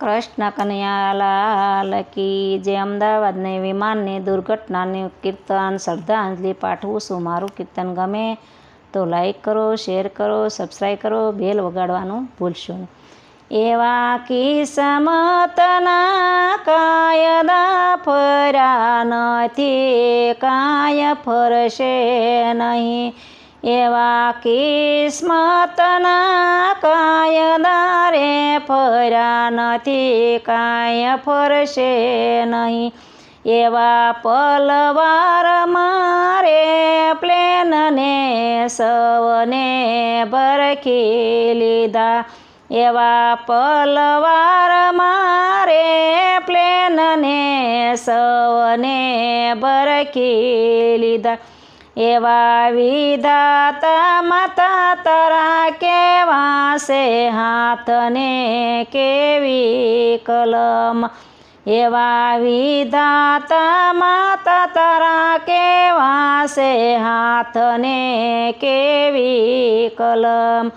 કૃષ્ણ કનૈયાલાલ કી જે અમદાવાદની વિમાનની દુર્ઘટનાનું કીર્તન, શ્રદ્ધાંજલિ પાઠવું છું. મારું કીર્તન ગમે તો લાઈક કરો શેર કરો સબસ્ક્રાઈબ કરો બેલ વગાડવાનું ભૂલશો નહીં. એવા કિસ્મતના કાયદા ફર્યા નથી કાય ફરશે નહીં. એવા કિસ્મતના કાયદા રે ફર્યા નથી કાંય ફરશે નહીં. એવા પલવાર મારે પ્લેનને સવને બરખી લીધા. એવા પલવાર મારે પ્લેનને સવને ભરખી લીધા. એવા વિધાતા માતા તારા કેવા છે હાથને કેવી કલમ? એવા વિધાતા માતા તારા કેવા છે હાથને કેવી કલમ?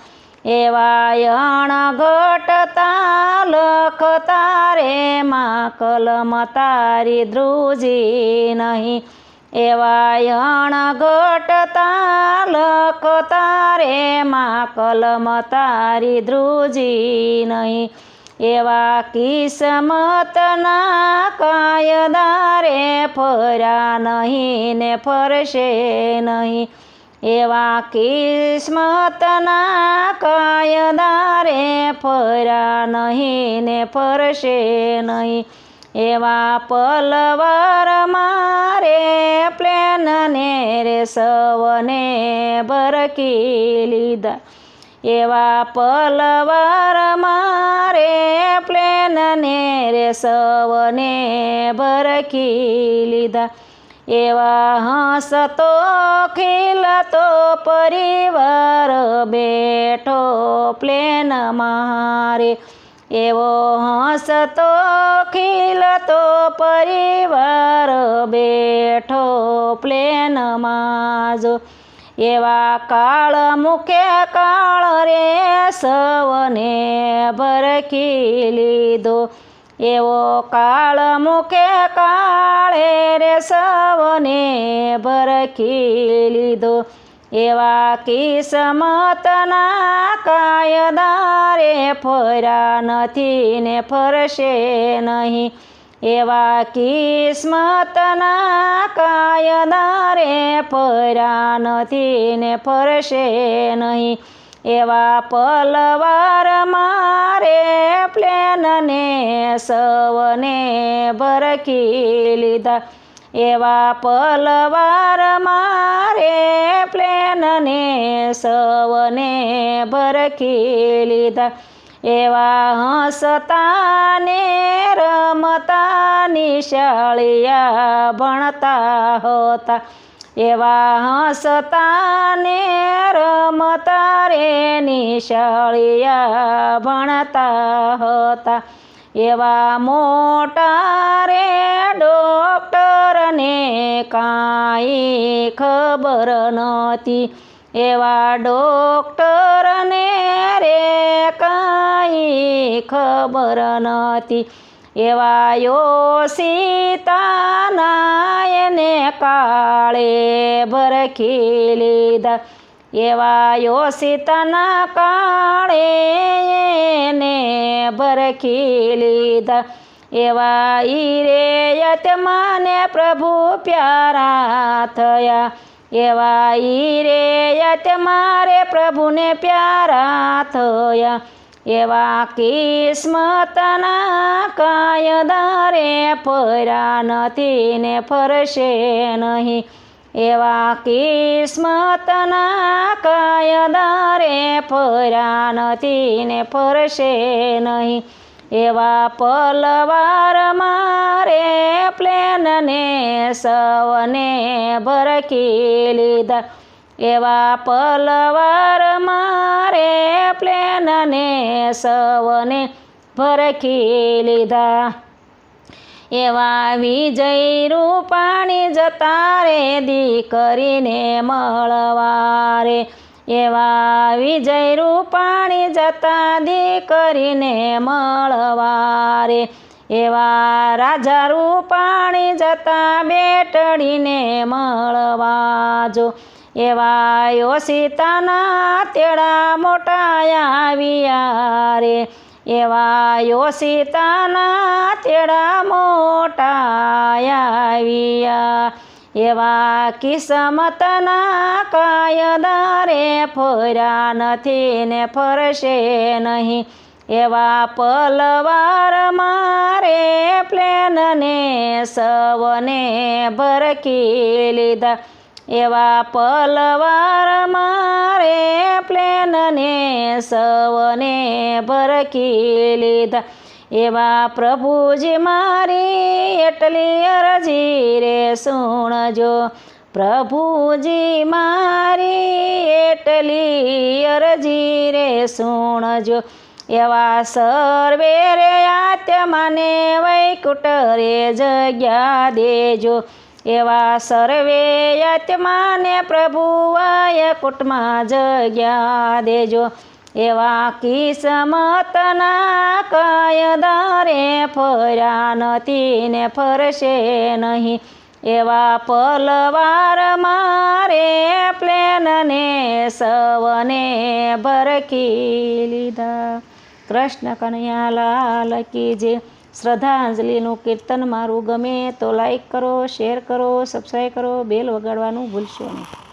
એવા યણ ઘટતા લખતા રે માં કલમ તારી ધ્રુજી નહીં. એવા યણ ઘટતા લખતા રે મા કલમ તારી ધ્રુજી નહીં. એવા કિસ્મતના કાયદારે ફર્યા નહીં ને ફરશે નહીં. એવા કિસ્મતના કાયદારે ફર્યા નહીં ને ફરશે નહીં. એવા પલવાર મારે પ્લેનને રે સવને ભરકી લીધા. એવા પલવાર મારે પ્લેનને રે સવને ભરકી લીધા. એવા હસતો ખીલતો પરિવાર બેઠો પ્લેન મારે. એવો હસતો ખીલતો પરિવાર બેઠો પ્લેનમાં જો. એવા કાળ મુકે કાળ રે સવને ભરખી લીધો. એવો કાળ મુકે કાળે રે સવને ભરખી લીધો. એવા કિસ્મતના કાયદારે ફર્યા નથી ને ફરશે નહીં. એવા કિસ્મતના કાયદારે ફર્યા નથી ને ફરશે નહીં. એવા પલવાર મારે પ્લેનને સવને ભરખી લીધા. એવા પલવાર મારે પ્લેનને સવને ભરખી લીધા એવા હસતા ને રમતા નિશાળિયા ભણતા હોતા. એવા હસતા ને રમતા રે નિશાળિયા ભણતા હતા. એવા મોટા રે ડોક્ટરને કાંઈ ખબર નહોતી. એવા ડોક્ટરને રે કાંઈ ખબર નહોતી એવા યો સીતાના એને કાળે ભરખી લીધા. એવા સીતાના કાળે એને ભરખી લીધા. એવા ઈરે યતમાને પ્રભુ પ્યારા થયા. એવા ઈરે યતમારે પ્રભુને પ્યારા થયા. એવા કિસ્મતના કાયદારે ફર્યા નથી ને ફરશે નહીં. એવા કિસ્મતના કાયદારે ફર્યા નથી ને ફરશે નહીં. એવા પલવાર મારે પ્લેનને સવને ભરખી લીધા. એવા પલવાર મારે પ્લેનને સવને ભરખી લીધા. એવા વિજય રૂપાણી જતા રે દીકરીને મળવા રે. એવા વિજય રૂપાણી જતા દીકરીને મળવા રે એવા રાજા રૂપાણી જતા બેટડીને મળવા જો એવા યોશિતાના તેડા મોટા આવ્યા રે એવા યોશિતાના તેડા મોટા આવ્યા. એવા કિસ્મતના કાયદારે ફર્યા નથી ને ફરશે નહીં. એવા પલવાર મારે પ્લેનને સવને ભરકી લીધા. એવા પલવાર મારે પ્લેનને સવને ભરકી લીધા. એવા પ્રભુજી મારી, એટલી અરજી રે સુણજો. પ્રભુજી મારી, એટલી અરજી રે સુણજો. એવા સર્વે રે આત્માને વૈકુટ રે જગ્યા દેજો. એવા સર્વે આત્માને પ્રભુવાય કુટમાં જગ્યા દેજો. એવા કિસ્મતના કાયદારે ફર્યા નથી ને ફરશે નહીં. એવા પલવાર મારે પ્લેનને સવને ભરખી લીધા. કૃષ્ણ કનૈયાલાલ કી જે શ્રદ્ધાંજલિનું કીર્તન મારું ગમે તો લાઈક કરો શેર કરો સબસ્ક્રાઈબ કરો બેલ વગાડવાનું ભૂલશો નહીં.